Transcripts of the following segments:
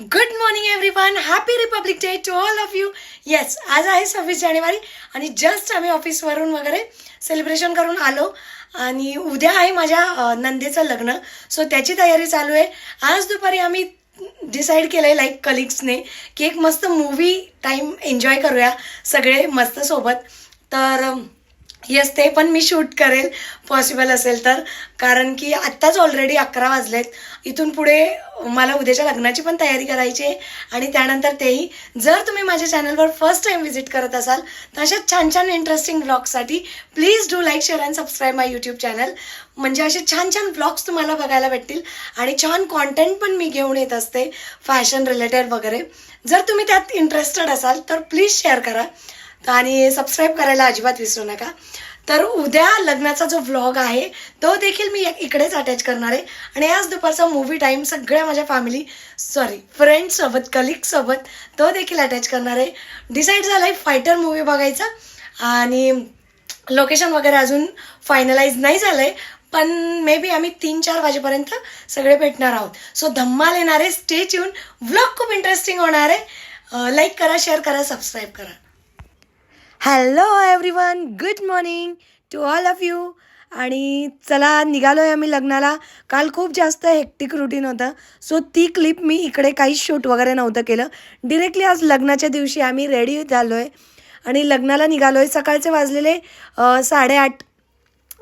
Good morning everyone happy republic day to all of you yes आज आहे सव्वीस जानेवारी आणि जस्ट आम्ही ऑफिसवरून वगैरे सेलिब्रेशन करून आलो. आणि उद्या आहे माझ्या नंदेचं लग्न. सो त्याची तयारी चालू आहे. आज दुपारी आम्ही डिसाईड केलं आहे लाईक कलिग्सने की एक मस्त मूवी टाईम एन्जॉय करूया सगळे मस्त सोबत. तर येस ते पण मी शूट करेल पॉसिबल असेल तर. कारण की आत्ताच ऑलरेडी अकरा वाजलेत. इथून पुढे मला उद्याच्या लग्नाची पण तयारी करायची आहे. आणि त्यानंतर तेही. जर तुम्ही माझ्या चॅनलवर फर्स्ट टाइम व्हिजिट करत असाल तर अशा छान छान interesting ब्लॉगसाठी please do like share and subscribe my YouTube channel म्हणजे असे छान छान ब्लॉग्स तुम्हाला बघायला भेटतील. आणि छान कॉन्टेंट पण मी घेऊन येत असते. फॅशन रिलेटेड वगैरे. जर तुम्ही त्यात इंटरेस्टेड असाल तर प्लीज शेअर करा. आणि सबस्क्राईब करायला अजिबात विसरू नका. तर उद्या लग्नाचा जो व्लॉग आहे तो देखील मी इकडेच अटॅच करणार आहे. आणि आज दुपारचा मूवी टाईम सगळ्या माझ्या फॅमिली सॉरी फ्रेंड्ससोबत कलिगसोबत तो देखील अटॅच करणार आहे. डिसाईड झाला आहे फायटर मूवी बघायचा. आणि लोकेशन वगैरे अजून फायनलाइज नाही झालं आहे पण मे बी आम्ही तीन चार वाजेपर्यंत सगळे भेटणार आहोत. सो धम्माल येणार आहे. स्टेच येऊन व्लॉग खूप इंटरेस्टिंग होणार आहे. लाईक करा शेअर करा सबस्क्राईब करा. Hello everyone good morning to all of you आणि चला निघालो आहे आम्ही लग्नाला. काल खूप जास्त हेक्टिक रुटीन होतं. सो ती क्लिप मी इकडे काहीच शूट वगैरे नव्हतं केलं. डिरेक्टली आज लग्नाच्या दिवशी आम्ही रेडी झालो आहे आणि लग्नाला निघालो आहे सकाळचे वाजलेले साडेआठ.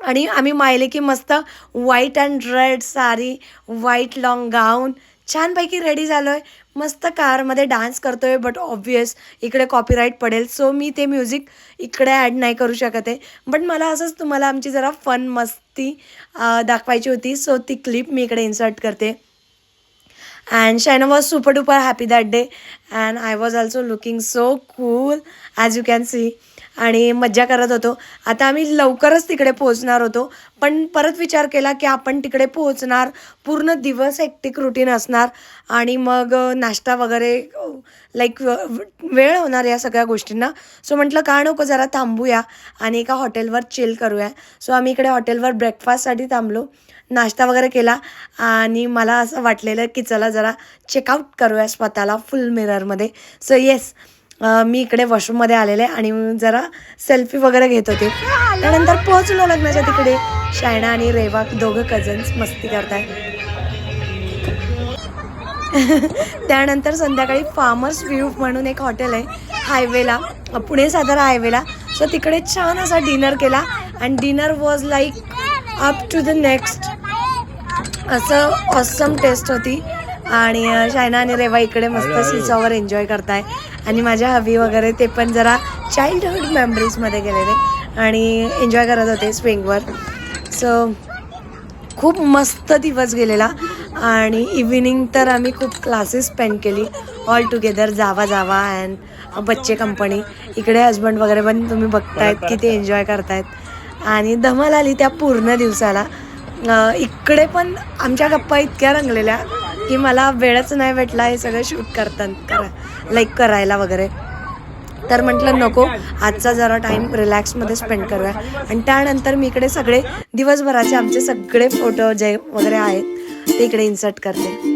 आणि आम्ही मायले की मस्त white and red sari white long gown छानपैकी रेडी झालो आहे मस्त कारमध्ये डान्स करतोय बट ऑब्वियस इकडे कॉपीराईट पडेल. सो मी ते म्युझिक इकडे ॲड नाही करू शकत. आहे बट मला असंच तुम्हाला आमची जरा फन मस्ती दाखवायची होती. सो ती क्लिप मी इकडे इन्सर्ट करते. And Shaina was super duper happy that day and I was also looking so cool as you can see आणि मज्जा करत होतो. आता आम्ही लवकरच तिकडे पोहोचणार होतो. पण परत विचार केला की आपण तिकडे पोहोचणार पूर्ण दिवस एकटिक रुटीन असणार आणि मग नाश्ता वगैरे लाईक वेळ होणार या सगळ्या गोष्टींना. सो म्हटलं का नको जरा थांबूया आणि एका हॉटेलवर चिल करूया. सो आम्ही इकडे हॉटेलवर ब्रेकफास्टसाठी थांबलो नाश्ता वगैरे केला आणि मला असं वाटलेलं की चला जरा चेकआउट करूया स्वतःला फुल मिररमध्ये सो येस मी इकडे वॉशरूममध्ये आलेले आणि जरा सेल्फी वगैरे घेत होते. त्यानंतर पोहोचलो लग्नाच्या तिकडे. शायना आणि रेवा दोघं कझन्स मस्ती करताय. त्यानंतर संध्याकाळी फार्मर्स व्ह्यू म्हणून एक हॉटेल आहे हायवेला पुणे सातारा हायवेला सो तिकडे छान असा डिनर केला and dinner was like up to the next असं ऑसम टेस्ट होती. आणि शायना आणि रेवा इकडे मस्त सीसॉवर एन्जॉय करताय. आणि माझ्या हवी वगैरे ते पण जरा चाइल्डहुड मेमरीजमध्ये गेलेले आणि एन्जॉय करत होते स्विंगवर सो खूप मस्त दिवस गेलेला आणि इव्हिनिंग तर आम्ही खूप क्लासेस स्पेंड केली. ऑल टुगेदर जावा जावा अँड बच्चे कंपनी इकडे हजबंड वगैरे पण तुम्ही बघतायत की ते एन्जॉय करतायत. आणि धमाल आली त्या पूर्ण दिवसाला. इकडे पण आमच्या गप्पा इतक्या रंगलेल्या की मला वेळच नाही भेटला हे सगळं शूट करतात करा लाईक करायला वगैरे. तर म्हटलं नको आजचा जरा टाईम रिलॅक्समध्ये स्पेंड करूया. आणि त्यानंतर मी इकडे सगळे दिवसभराचे आमचे सगळे फोटो जे वगैरे आहेत ते इकडे इन्सर्ट करते.